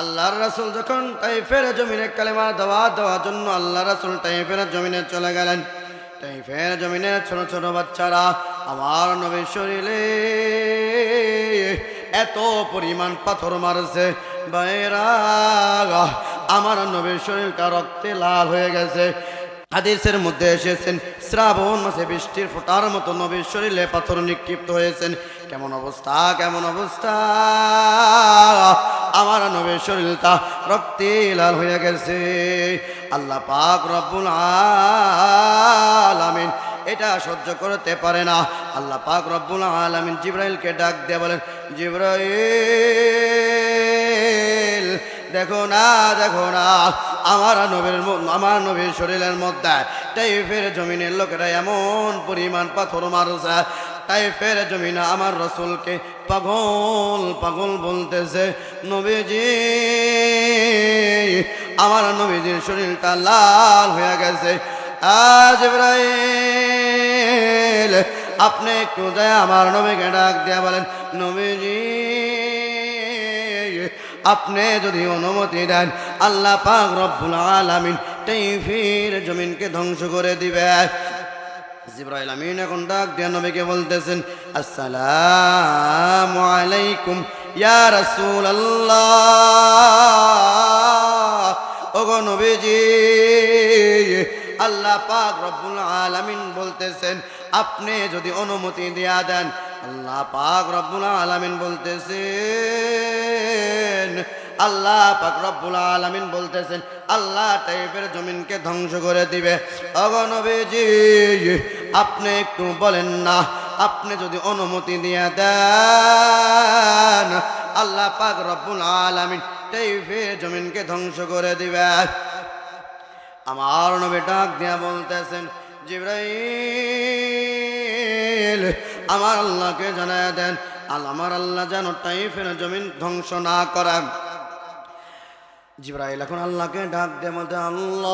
আল্লাহর রাসুল যখন তাইফের জমিনে কালেমা দেওয়া দেওয়ার জন্য আল্লাহ রাসুল তাইফের জমিনে চলে গেলেন। তাইফের জমিনে ছোট ছোট বাচ্চারা আমার নবীর শরীরে এত পরিমাণ পাথর মারছে। বাইরা আমার নবীর শরীরটা রক্তে লাল হয়ে গেছে। হাদিসের মধ্যে এসেছেন, শ্রাবণ মাসে বৃষ্টির ফোটার মতো নবীর শরীরে পাথর নিক্ষিপ্ত হয়েছেন। কেমন অবস্থা? কেমন অবস্থা? আমার নবীর শরীরটা রক্তে লাল হয়ে গেছে। আল্লাহ পাক রব্বুল আলামিন এটা সহ্য করতে পারে না। আল্লাহ পাক রব্বুল আলামিন জিব্রাইলকে ডাক দিয়ে বলেন, জিব্রাইল! দেখো না দেখো না, আমার নবীর আমার নবীর শরীরের মধ্যে টাইফের জমিনের লোকেরা এমন পরিমাণ পাথর মারছে, টাইফের জমিনে আমার রসুলকে পাগল পাগল বলতেছে, নবীজি, আমার নবীজির শরীরটা লাল হয়ে গেছে। আজ ইব্রাহিম আপনি একটু যায় আমার নবীকে ডাক দিয়া বলেন, নবীজি আপনি যদি অনুমতি দেন, আল্লাহ পাক রব্বুল আলামিন টাইফির জমিনকে ধ্বংস করে দিবে। জিব্রাইল আমিন এখন ডাক দিয়া নবীকে বলতেছেন, আসসালামু আলাইকুম, ইয়া রাসূলুল্লাহ। ওগো নবীজি আল্লাহ পাক রব্বুল আলামিন বলতেছেন, আপনি যদি অনুমতি দেয়া দেন, আল্লাহ পাক রব্বুল আলামিন বলতেছেন, আল্লাহ পাক রব্বুল আলামিন বলতেছেন, আল্লাহ টাইপের জমিনকে ধ্বংস করে দিবে। অগনবীজি আপনি একটু বলেন না, আপনি যদি অনুমতি দিয়ে দেন, আল্লাহ পাক রব্বুল আলামিন টাইপের জমিনকে ধ্বংস করে দিবে। আমার নবী ডাক দিয়া বলতেছেন, জিব্রাইল, আমার আল্লাহকে জানায় দেন আল আমার আল্লাহ যেন টাইফের জমিন ধ্বংস না করেন। জিব্রাইল এখন আল্লাহকে ডাক দিয়ে বলতে, আল্লাহ,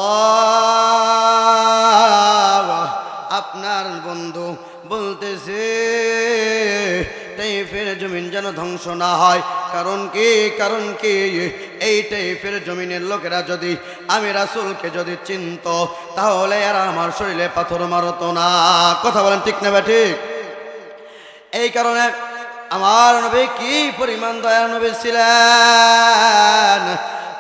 আপনার বন্ধু বলতেছে, টাইফের জমিন যেন ধ্বংস না হয়। কারণ কি? কারণ কি? এই টাইফের জমিনের লোকেরা যদি আমি রাসুলকে যদি চিনত, তাহলে এরা আমার শরীরে পাথর মারত না। কথা বলেন ঠিক নেবে ঠিক? এই কারণে আমার নবী কি পরিমাণ দয়া নবী ছিলেন?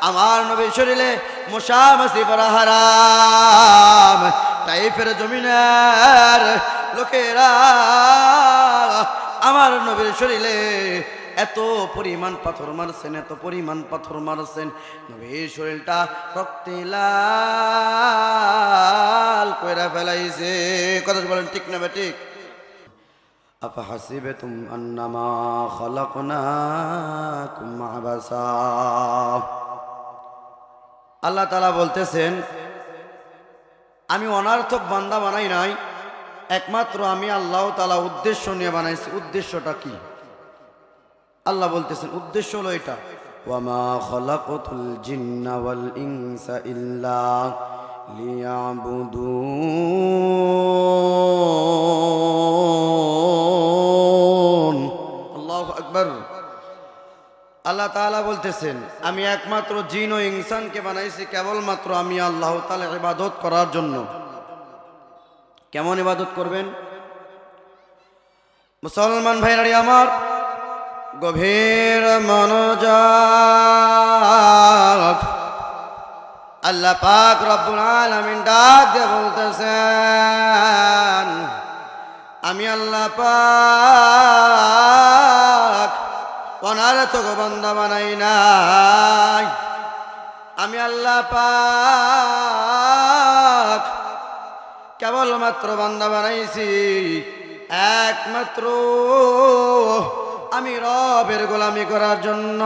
আমার নবীর শরীরে মশামাসি পরা হারাম। টাইফের জমিনের লোকেরা আমার নবীর শরীরে এত পরিমাণ পাথর মারছেন এত পরিমাণ পাথর মারছেন নবীর শরীরটা রক্তে লাল কইরা ফেলাইছে কথা বলেন ঠিক না বে ঠিক أفحسبتم أنما خلقناكم عبثا আল্লাহ তালা বলতেছেন আমি অনার্থক বান্দা বানাই নাই একমাত্র আমি আল্লাহ তালা উদ্দেশ্য নিয়ে বানাইছি উদ্দেশ্যটা কি আল্লাহ বলতেছেন, উদ্দেশ্য হলো এটা। ওয়ামা ইনসা আল্লাহু তাআলা বলতেছেন, আমি একমাত্র জিন ও ইনসানকে বানাইছি, কেবলমাত্র আমি আল্লাহ তাআলা ইবাদত করার জন্য। কেমন ইবাদত করবেন? মুসলমান ভাইরারি আমার গভীর মনোযোগ। আল্লাহ পাক রব্বুল আলামিন ডাক দিয়ে বলতেছেন, আমি আল্লাহ পাক অনারথক বান্দা বানাই নাই। আমি আল্লাহ পাক কেবলমাত্র বান্দা বানাইছি, একমাত্র আমি রবের গোলামি করার জন্য।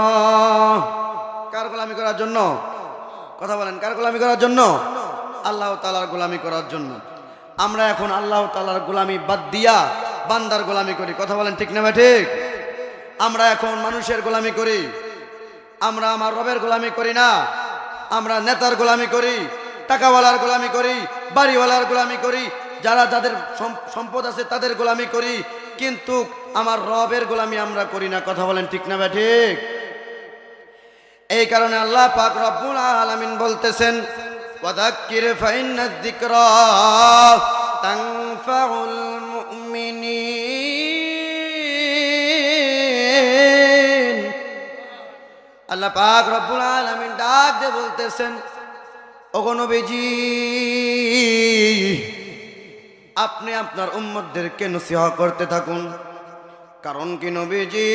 কার গোলামি করার জন্য? কথা বলেন, কার গোলামি করার জন্য? আল্লাহ তালার গোলামি করার জন্য। আমরা এখন আল্লাহ তালার গোলামি বাদ দিয়া বান্দার গোলামি করি। কথা বলেন ঠিক না ভাই ঠিক? আমরা এখন মানুষের গোলামি করি। আমরা আমার রবের গোলামি করি না। আমরা নেতার গোলামি করি, টাকাওয়ালার গোলামি করি, বাড়িওয়ালার গোলামি করি, যারা যাদের সম- সম্পদ আছে তাদের গোলামি করি। কিন্তু আমার রবের গোলামি আমরা করি না। কথা বলেন ঠিক না ঠিক? এই কারণে আল্লাহ পাক রব্বুল আলামিন বলতেছেন, ওয়াদাক্কির ফাইন্নাদ যিকরা তানফাউল মুমিনিন। আল্লাহ পাক রব্বুল আলামিন ডাক দিয়ে বলতেছেন, ওগো নবীজি আপনি আপনার উম্মতদেরকে নসিহা করতে থাকুন। কারণ কি নবীজি?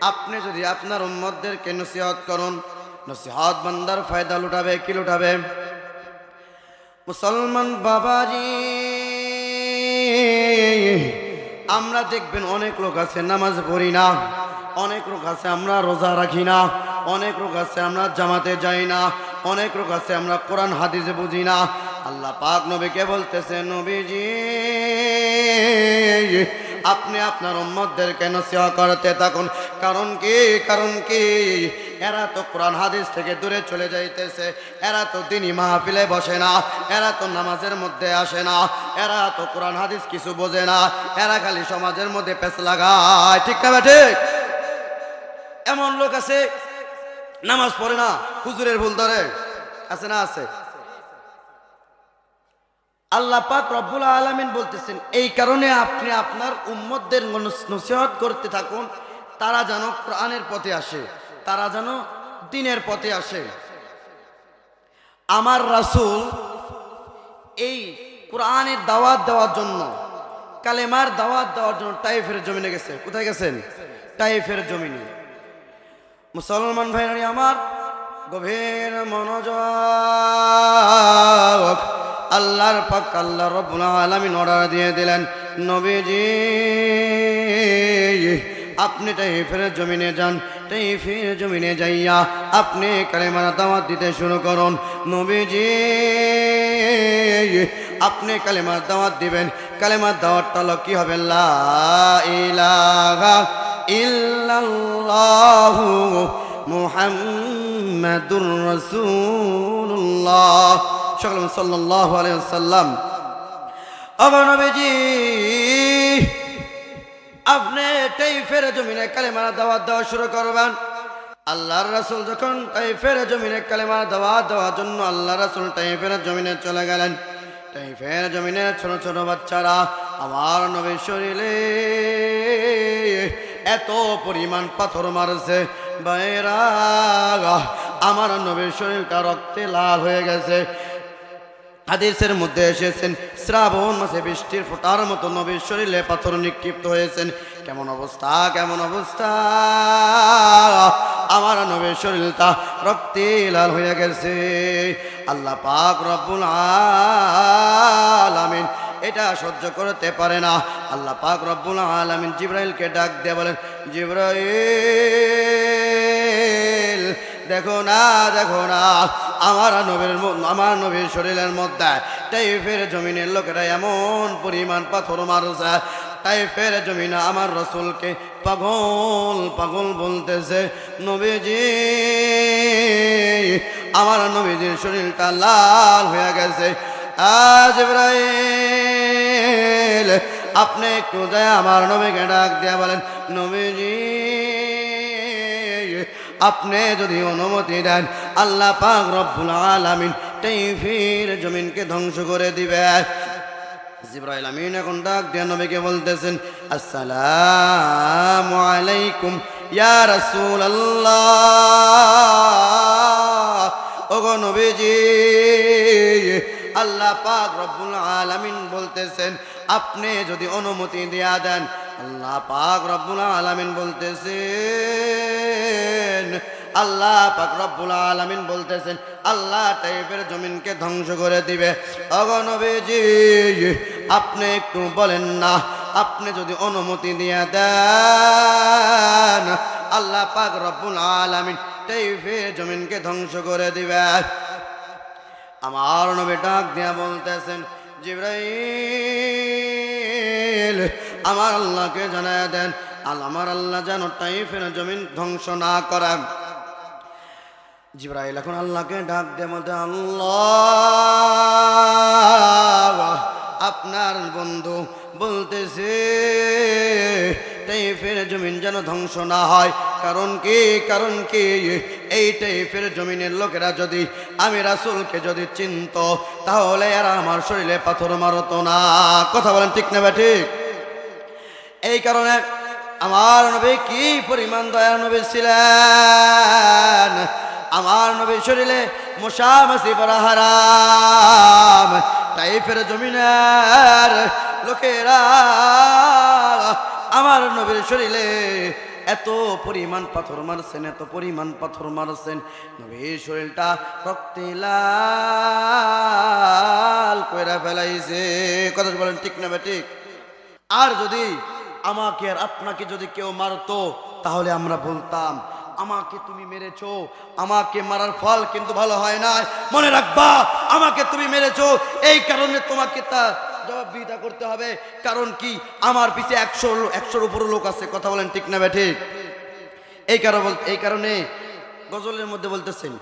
আপনি যদি আপনার উম্মতদেরকে নসিহত করুন, নসিহত বান্দার ফায়দা লুটাবে, কি লুটাবে? মুসলমান বাবাজি, আমরা দেখবেন অনেক লোক আছে, নামাজ পড়ি না। অনেক লোক আছে, আমরা রোজা রাখি না। অনেক লোক আছে, আমরা জামাতে যাই না। অনেক লোক আছে, আমরা কোরআন, হাদিসে বুঝি না। আল্লাহ পাক নবীকে বলতেছে, নবীজি, আপনি আপনার উম্মতদেরকে নসিহা করতে থাকুন। কারণ কি? কারণ কি? এরা তো কোরআন হাদিস থেকে দূরে চলে যাইতেছে। এরা তো দিনই মাহফিলে বসে না। এরা তো নামাজের মধ্যে আসে না। এরা তো কোরআন হাদিস কিছু বোঝে না। এরা খালি সমাজের মধ্যে পেছ লাগায়। ঠিক না ঠিক এমন লোক আছে, নামাজ পড়ে না, হুজুরের ভুল ধরে। আছে না আছে? আল্লাহ পাক রব্বুল আলামিন বলতেছেন, এই কারণে আপনি আপনার উম্মতদের নসিহত করতে থাকুন। তারা যেন কোরআনের পথে আসে, তারা যেন দিনের পথে আসে। আমার রাসুল এই কোরআনের দাওয়াত দেওয়ার জন্য, কালেমার দাওয়াত দেওয়ার জন্য টাইফের জমিনে গেছে। কোথায় গেছেন? টাইফের জমিনে। মুসলমান ভাইরানি আমার গভীর মনোযোগ আল্লাহর পাক আল্লাহ রব্বুল আলামিন অর্ডার দিয়ে দিলেন, নবীজি, আপনি টাইফের জমিনে যান টাইফের জমিনে যাইয়া আপনি কালেমার দাওয়াত দিতে শুরু করুন। নবীজি, আপনি কালেমার দাওয়াত দিবেন, কালেমার দাওয়াতটা হলো কি হবে? লা ইলাহা ইল্লাল্লাহু মুহাম্মাদুর রাসূলুল্লাহ। সকল সাল্লাল্লাহু আলাইহি ওয়াসাল্লাম। অগণবীজি আপনি টাইফের জমিনে কালেমার দাওয়াত দেওয়া শুরু করবেন। আল্লাহর রাসূল যখন টাইফের জমিনে কালেমার দাওয়াত দেওয়ার জন্য আল্লাহ রাসূল টাইফের জমিনে চলে গেলেন। টাইফের জমিনে ছোট ছোট বাচ্চারা, আমার নবীর শরীরে এত পরিমাণ পাথর মারছে। বাইরা, আমার নবীর শরীরটা রক্তে লাল হয়ে গেছে। হাদিসের মধ্যে এসেছেন, শ্রাবণ মাসে বৃষ্টির ফোটার মতো নবীর শরীরে পাথর নিক্ষিপ্ত হয়েছেন। কেমন অবস্থা? কেমন অবস্থা? আমার নবীর শরীরটা রক্তে লাল হয়ে গেছে। আল্লাহ পাক রব্বুল আলামিন এটা সহ্য করতে পারে না। আল্লাহ পাক রব্বুল আলামিন জিব্রাইলকে ডাক দিয়ে বলেন, জিব্রাইল! দেখো না দেখো না। আমার নবীর আমার নবীর শরীরের মধ্যে টাইফের জমিনের লোকেরা এমন পরিমাণ পাথর মারছে। টাইফের জমিনে আমার রসুলকে পাগল পাগল বলতেছে। নবীজি, আমার নবীজির শরীরটা লাল হয়ে গেছে। আজ ইব্রাহিম আপনি একটু যায় আমার নবীকে ডাক দিয়া বলেন, নবীজি আপনি যদি অনুমতি দেন, আল্লাহ পাক রব্বুল আলামিন টাইফির জমিনকে ধ্বংস করে দিবে। জিব্রাইল আমিন এখন ডাক দিয়ে নবীকে বলতেছেন, আসসালামু আলাইকুম, ইয়া রাসূলুল্লাহ। ওগো নবীজি আল্লাহ পাক রব্বুল আলামিন বলতেছেন, আপনি যদি অনুমতি দেয়া দেন, আল্লাহ পাক রব্বুল আলামিন বলতেছেন, আল্লাহ পাক রব্বুল আলামিন বলতেছেন, আল্লাহ টাইপের জমিনকে ধ্বংস করে দিবে। অগনবীজি আপনি একটু বলেন না, আপনি যদি অনুমতি দিয়ে দেন, আল্লাহ পাক রব্বুল আলামিন টাইপের জমিনকে ধ্বংস করে দিবে। আমার নবী ডাক দিয়া বলতেছেন, জিব্রাইল, আমার আল্লাহকে জানায় দেন আল আমার আল্লাহ যেন টাইফের জমিন ধ্বংস না করেন। জিব্রাইল এখন আল্লাহকে ডাক দিয়ে বলতে, আল্লাহ, আপনার বন্ধু বলতেছে টাইফের জমিন যেন ধ্বংস না হয়। কারণ কি? কারণ কি? এই টাইফের জমিনের লোকেরা যদি আমি রাসুলকে যদি চিনত, তাহলে এরা আমার শরীরে পাথর মারতো না। কথা বলেন ঠিক নেবে ঠিক? এই কারণে আমার নবী কি পরিমাণ দয়া নবী ছিলেন? আমার নবীর শরীরে মশামাসি পরা হারাম। টাইফের জমিনের লোকেরা আমার নবীর শরীরে এত পরিমাণ পাথর মারছেন, এত পরিমাণ পাথর মারছেন। নবীর শরীরটা রক্তে লাল কইরা ফেলাইছে। কথা বলেন ঠিক না ঠিক? আর যদি আমাকে আর আপনাকে যদি কেউ মারতো, তাহলে আমরা বলতাম, আমাকে তুমি মেরেছো, আমাকে মারার ফল কিন্তু ভালো হয় না মনে রাখবা, আমাকে তুমি মেরেছো, এই কারণে তোমাকে তা জবাবদিহিতা করতে হবে। কারণ কি? আমার পিছে একশো, একশোর উপর লোক আছে। কথা বলেন ঠিক না বে ঠিক? এই কারণ বল এই কারণে গজলের মধ্যে বলতেছেন,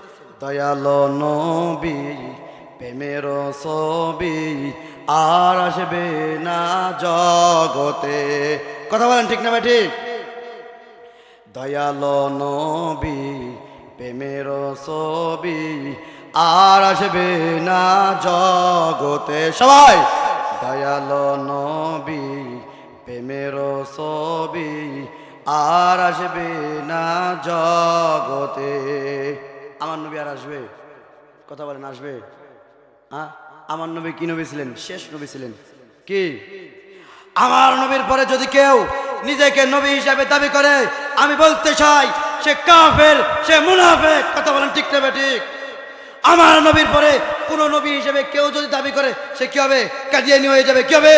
দয়াল নবী, প্রেমের ছবি আর আসবে না জগতে। কথা বলেন ঠিক না ঠিক? দয়াল নবী, প্রেমের ছবি আর আসবে না জগতে। সবাই! দয়াল নবী, প্রেমের ছবি আর আসবে না জগতে। আমার নবী আর আসবে? কথা বলেন, আসবে? হ্যাঁ আমার নবী কি নবী ছিলেন? শেষ নবী ছিলেন। কি? আমার নবীর পরে যদি কেউ নিজেকে নবী হিসাবে দাবি করে, আমি বলতে চাই, সে কাফের, সে মুনাফেক। কথা বলেন ঠিক নেবে ঠিক? আমার নবীর পরে কোন নবী হিসেবে কেউ যদি দাবি করে, সে কি হবে? কাদিয়ানি হয়ে যাবে, কি হবে?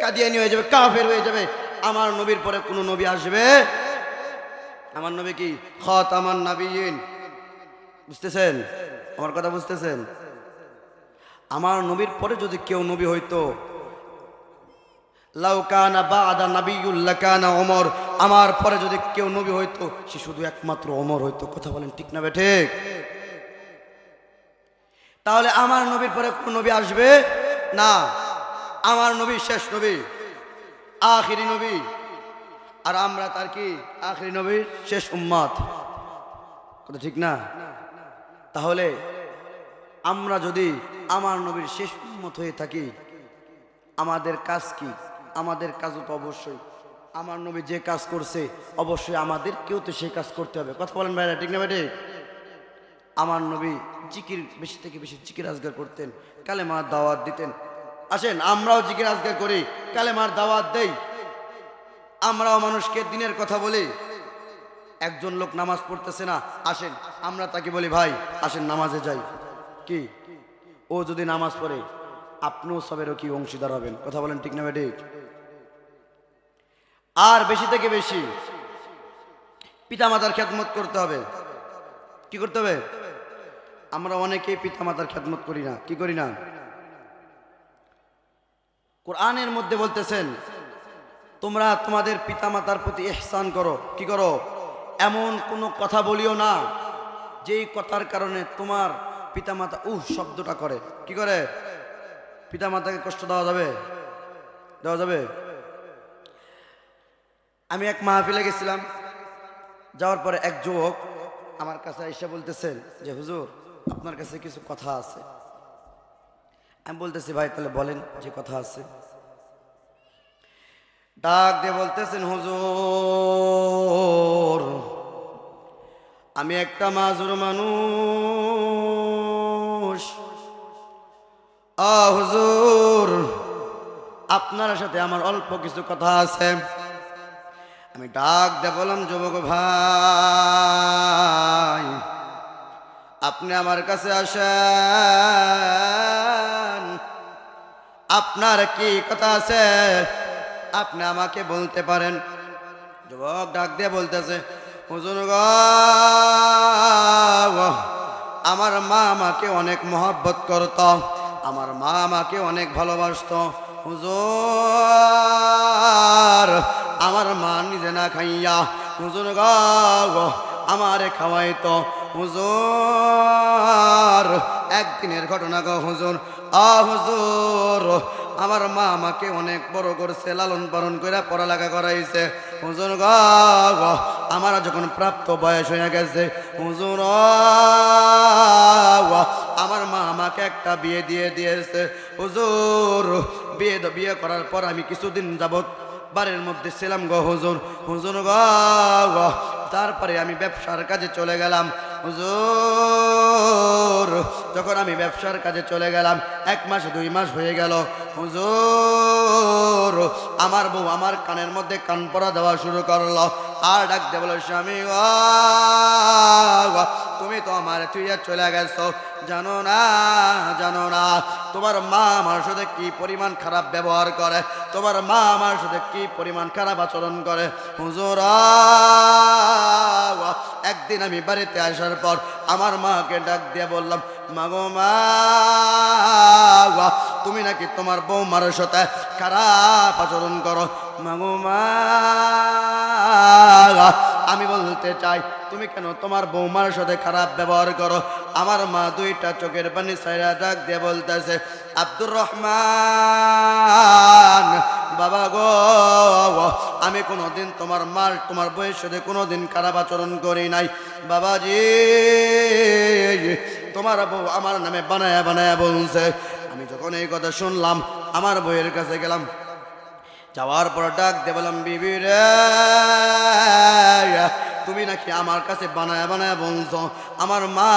কাদিয়ানি হয়ে যাবে, কাফের হয়ে যাবে। আমার নবীর পরে কোন নবী আসবে? আমার নবী কি? খত আমার নাবিয়িন। বুঝতেছেন? আমার কথা বুঝতেছেন? আমার নবীর পরে যদি কেউ নবী হইতো বা আদা অমর আমার পরে যদি কেউ নবী হইতো, সে শুধু একমাত্র অমর হইতো। কথা বলেন ঠিক না বে ঠিক? তাহলে আমার নবীর পরে কোন নবী আসবে? না। আমার নবী শেষ নবী। আখিরি নবী। আর আমরা তার কি? আখিরি নবীর শেষ উম্মাদ। কথা ঠিক না? তাহলে আমরা যদি আমার নবীর শেষ উম্মত হয়ে থাকি, আমাদের কাজ কি? আমাদের কাজও তো অবশ্যই। আমার নবী যে কাজ করছে, অবশ্যই আমাদের কেউ তো সেই কাজ করতে হবে। কথা বলেন ভাইরা, ঠিক না ভাই? আমার নবী জিকির বেশি থেকে বেশি জিকির আজগার করতেন, কালেমার দাওয়াত দিতেন। আসেন, আমরাও জিকির আজগার করি, কালেমার দাওয়াত দেই। আমরাও মানুষকে দিনের কথা বলি। একজন লোক নামাজ পড়তেছে না, আসেন, আমরা তাকে বলি, ভাই, আসেন, নামাজে যাই। কি? ও যদি নামাজ পড়ে, আপনিও সবেরও কি অংশীদার হবেন? কথা বলেন ঠিক না ঠিক আর বেশি থেকে বেশি, পিতামাতার খেদমত করতে হবে। কি করতে হবে? আমরা অনেকেই পিতামাতার খেদমত করি না। কি করি না? কোরআনের মধ্যে বলতেছেন, তোমরা তোমাদের পিতামাতার প্রতি এহসান করো। কি করো? এমন কোনো কথা বলিও না, যেই কথার কারণে তোমার পিতামাতা উহ শব্দটা করে। কি করে? পিতামাতাকে কষ্ট দেওয়া যাবে? দেওয়া যাবে? আমি এক মাহফিলে গেছিলাম, যাওয়ার পরে এক যুবক আমার কাছে এসে বলতেছেন যে, হুজুর আপনার কাছে কিছু কথা আছে? আমি বলতেছি, ভাই, তাহলে বলেন যে কথা আছে। ডাক দিয়ে বলতেছেন, হুজুর, আমি একটা মাজুর মানুষ। হুজুর, আপনার সাথে আমার অল্প কিছু কথা আছে। আমি ডাক দিয়ে বললাম, যুবক ভাই আপনি আমার কাছে আসেন। আপনার কি কথা আছে? আপনি আমাকে বলতে পারেন। যুবক ডাক দিয়ে বলতেছে, হুজুর আমার মা আমাকে অনেক মহব্বত করত। আমার মা আমাকে অনেক ভালোবাসত। হুজুর, আমার মা নিজে না খাইয়া, হুজুর গো, আমারে খাওয়াইতো। হুজুর, একদিনের ঘটনা গো হুজুর। আ হুজুর, আমার মা আমাকে অনেক বড় করছে, লালন পালন করে পড়ালেখা করাইছে। হুজুর গ, আমার যখন প্রাপ্ত বয়স হয়ে গেছে, হুজুর আমার মা আমাকে একটা বিয়ে দিয়ে দিয়েছে। হুজুর, বিয়ে বিয়ে করার পর আমি কিছুদিন যাবত বাড়ির মধ্যে ছিলাম গো হুজুর। হুজুর গ। তারপরে আমি ব্যবসার কাজে চলে গেলাম। হুজুর, যখন আমি ব্যবসার কাজে চলে গেলাম, এক মাস, দুই মাস হয়ে গেল, হুজুর, আমার বউ আমার কানের মধ্যে কান পরা দেওয়া শুরু করল। আর ডাক দেবল স্বামী তুমি তো আমার তুই চলে গেছো। জানো না জানো না, তোমার মা আমার সাথে কি পরিমাণ খারাপ ব্যবহার করে? তোমার মা আমার সাথে কি পরিমাণ খারাপ আচরণ করে? হুজুর একদিন আমি বাড়িতে আসার পর আমার মাকে ডাক দিয়ে বললাম মাগো মা তুমি নাকি তোমার বৌমার সাথে খারাপ আচরণ করো? মাগো মা আমি বলতে চাই, তুমি কেন তোমার বৌমার সাথে খারাপ ব্যবহার করো? আমার মা দুইটা চোখের পানি সাইরা ডাক দিয়ে বলতেছে, আব্দুর রহমান, বাবা গো, আমি কোনোদিন তোমার মার, তোমার বইয়ের সাথে কোনোদিন খারাপ আচরণ করি নাই। বাবাজি, তোমার বউ আমার নামে বানায়া বানায়া বলছে। আমি যখন এই কথা শুনলাম, আমার বইয়ের কাছে গেলাম যাওয়ার পর ডাক দে বললাম, বিবি রে, তুমি নাকি আমার কাছে বানায় বানায় বলছো? আমার মা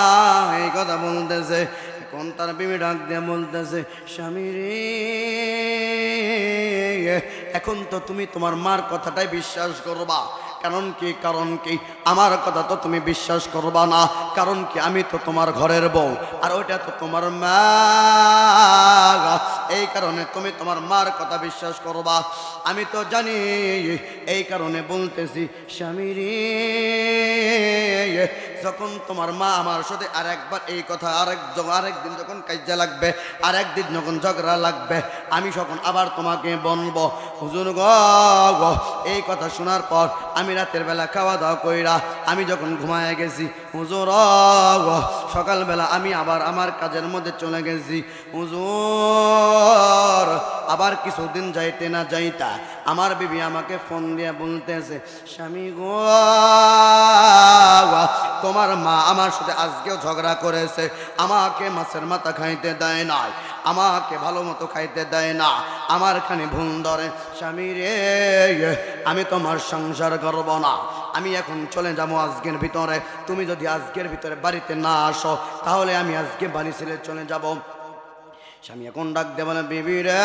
এই কথা বলতেছে, এখন তার বিবি ডাক দিয়ে বলতেছে, স্বামী রে, এখন তো তুমি তোমার মার কথাটাই বিশ্বাস করবা। কারণ কি? কারণ কি? আমার কথা তো তুমি বিশ্বাস করবা না। কারণ কি? আমি তো তোমার ঘরের বউ, আর ওইটা তো তোমার মা। এই কারণে তুমি তোমার মার কথা বিশ্বাস করবা। আমি তো জানি, এই কারণে বলতেছি, স্বামী যখন তোমার মা আমার সাথে আর একবার এই কথা, আরেক আরেকদিন যখন কাজে লাগবে আর একদিন যখন ঝগড়া লাগবে, আমি যখন আবার তোমাকে বলব হুজুর গ, এই কথা শোনার পর আমি রাতের বেলা খাওয়া দাওয়া কইরা আমি যখন ঘুমায় গেছি, হুজুর, সকালবেলা আমি আবার আমার কাজের মধ্যে চলে গেছি। হুজুর আবার কিছুদিন যাইতে না যাইতা, আমার বিবি আমাকে ফোন দিয়ে বলতেছে, স্বামী গো তোমার মা আমার সাথে আজকেও ঝগড়া করেছে, আমাকে মাছের মাথা খাইতে দেয় না আমাকে ভালো মতো খাইতে দেয় না, আমার খানি ভুল ধরে। স্বামী রে, আমি তোমার সংসার করব না, আমি এখন চলে যাব আজকের ভিতরে, তুমি যদি আজকের ভিতরে বাড়িতে না আসো, তাহলে আমি আজকে বাড়ি ছেড়ে চলে যাব। স্বামী এখন ডাক দেবে না বিবি রে,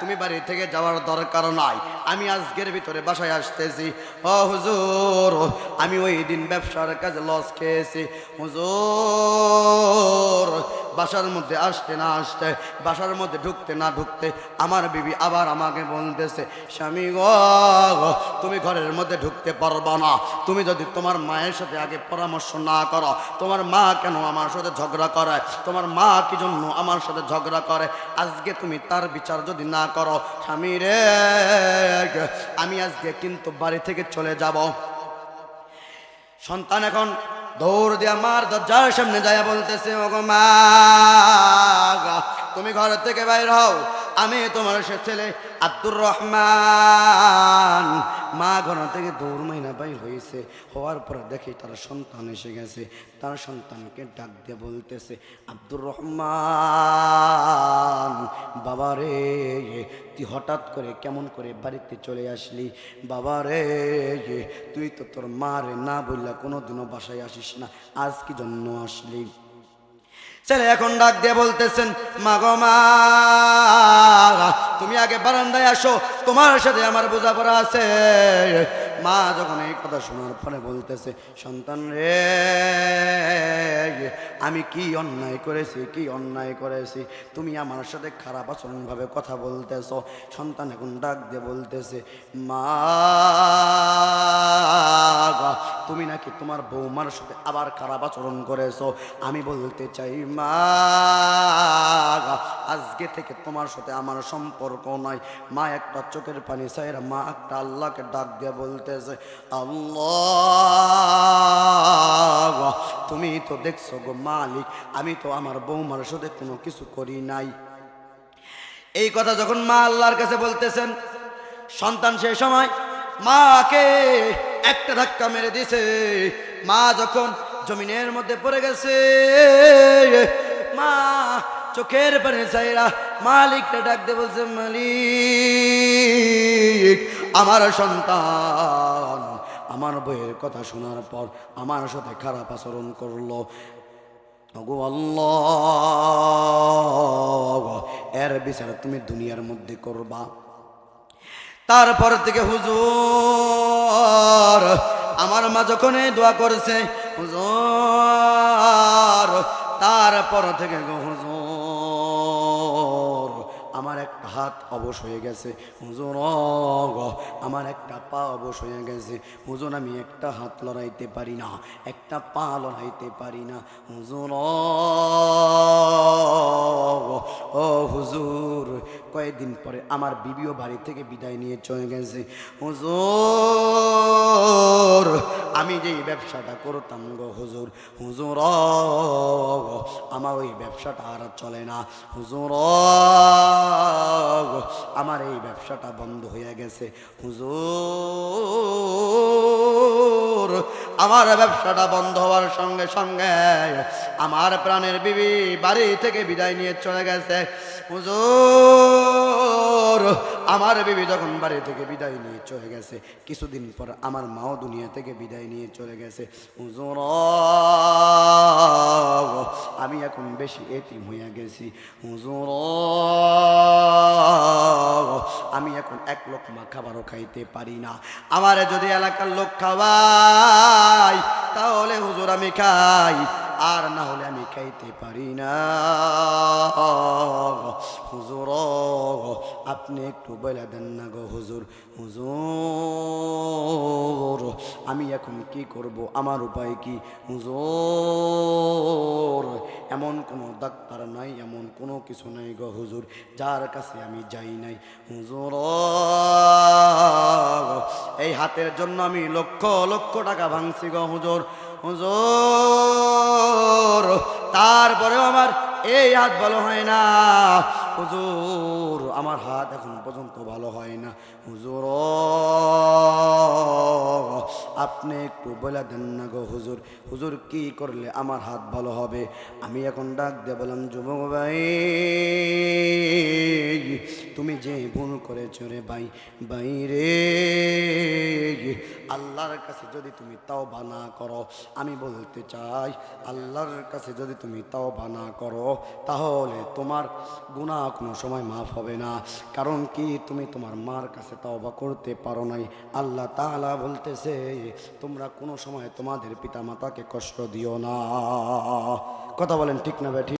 তুমি বাড়ি থেকে যাওয়ার দরকার নাই। আমি আজকের ভিতরে বাসায় আসতেছি। ও হুজুর, আমি ওই দিন ব্যবসার কাজে লস খেয়েছি। হুজুর বাসার মধ্যে আসতে না আসতে, বাসার মধ্যে ঢুকতে না ঢুকতে আমার বিবি আবার আমাকে বলতেছে, স্বামী গো, তুমি ঘরের মধ্যে ঢুকতে পারব না। তুমি যদি তোমার মায়ের সাথে আগে পরামর্শ না করো, তোমার মা কেন আমার সাথে ঝগড়া করে? তোমার মা কি জন্য আমার সাথে ঝগড়া করে? আজকে তুমি তার বিচার যদি না করো, স্বামী রে, আমি আজকে কিন্তু বাড়ি থেকে চলে যাব। সন্তান এখন দৌড় দিয়ে আমার দরজার সামনে যায় বলতেছে ওগো মা তুমি ঘর থেকে বাইর হও। আমি তোমার সে ছেলে আব্দুর রহমান। মা ঘর থেকে দৌড় মাইনা বাইর হয়েছে হওয়ার পর দেখি তার সন্তান এসে গেছে। তার সন্তানকে ডাক দিয়ে বলতেছে, আব্দুর রহমান, বাবা রে, তুই হঠাৎ করে কেমন করে বাড়িতে চলে আসলি? বাবা রে, তুই তো তোর মা রে না বললা কোনোদিনও বাসায় আসিস না। আজ কি জন্য আসলি? ছেলে এখন ডাক দিয়ে বলতেছেন, মাগো মা, তুমি আগে বারান্দায় আসো, তোমার সাথে আমার বোঝাপড়া আছে। মা যখন এই কথা শোনার পরে বলতেছে, সন্তান রে, আমি কি অন্যায় করেছি, কি অন্যায় করেছি? তুমি আমার সাথে খারাপ আচরণভাবে কথা বলতেছ। সন্তান এখন ডাক দিয়ে বলতেছে, মা তুমি নাকি তোমার বৌমার সাথে আবার খারাপ আচরণ করেছ? আমি বলতে চাই, মা, আজকে থেকে তোমার সাথে আমার সম্পর্ক নয় মা একটা চোখের পানি চাইরা মা একটা আল্লাহকে ডাক দিয়ে বলতেছে, আল্লাহ, তুমি তো দেখছ গো মালিক, আমি তো আমার বৌমার সাথে কোনো কিছু করি নাই। এই কথা যখন মা আল্লাহর কাছে বলতেছেন, সন্তান সেই সময় মাকে একটা ধাক্কা মেরে দিছে মা যখন জমিনের মধ্যে পড়ে গেছে, মা চোখের পানি চাইরা মালিকটা ডাকতে বলছে, মালিক, আমার সন্তান আমার বইয়ের কথা শোনার পর আমার সাথে খারাপ আচরণ করল। এর বিচার তুমি দুনিয়ার মধ্যে করবা। তারপর থেকে হুজুর, আমার মা যখন দোয়া করেছে, হুজুর, তারপর থেকে হুজুর, আমার একটা হাত অবশ হয়ে গেছে। হুজুর আমার একটা পা অবশ হয়ে গেছে। হুজুর, আমি একটা হাত লড়াইতে পারি না, একটা পা লড়াইতে পারি না। হুজুর ও হুজুর কয়েকদিন পরে আমার বিবিও বাড়ি থেকে বিদায় নিয়ে চলে গেছে। হুজুর, আমি যে ব্যবসাটা করতাম গো হুজুর হুজুর, আমার ওই ব্যবসাটা আর চলে না। হুজুর, আমার এই ব্যবসাটা বন্ধ হয়ে গেছে। হুজুর আমার ব্যবসাটা বন্ধ হওয়ার সঙ্গে সঙ্গে আমার প্রাণের বিবি বাড়ি থেকে বিদায় নিয়ে চলে গেছে। হুজুর, আমার বিবি যখন বাড়ি থেকে বিদায় নিয়ে চলে গেছে, কিছুদিন পর আমার মাও দুনিয়া থেকে বিদায় নিয়ে চলে গেছে। হুজুর, আমি এখন বেশি এতিম হইয়া গেছি। হুজুর এখন এক লোকমা খাবারও খাইতে পারি না। আমার যদি এলাকার লোক খাওয়াই তাহলে হুজুর আমি খাই। আর না হলে আমি খাইতে পারি না। হুজুর, আপনি একটু বলে দেন না গো হুজুর। হুজুর, আমি এখন কি করব? আমার উপায় কি? হুজুর, এমন কোনো ডাক্তার নাই, এমন কোনো কিছু নাই গো হুজুর, যার কাছে আমি যাই নাই। হুজুর, এই হাতের জন্য আমি লক্ষ লক্ষ টাকা ভাঙছি গো হুজুর। হুজুর তারপরেও আমার এই হাত ভালো হয় না। হুজুর, আমার হাত এখন পর্যন্ত ভালো হয় না। হুজুর আপনি একটু বলে দেন না গো হুজুর। হুজুর, কি করলে আমার হাত ভালো হবে? আমি এখন ডাক দিয়ে বললাম, যুবক ভাই, তুমি যে ভুল করেছ রে ভাই বাইরে আল্লাহর কাছে যদি তুমি তাও বানা করো, আমি বলতে চাই, আল্লাহর কাছে যদি তুমি তাও বানা করো, তাহলে তোমার গুণা কোনো সময় মাফ হবে না। কারণ কি? তুমি তোমার মার কাছে তাওবা করতে পারো নাই। আল্লাহ তাহলা বলতেছে, তোমরা কোনো সময় তোমাদের পিতা মাতাকে কষ্ট দিও না। কথা বলেন ঠিক না ঠিক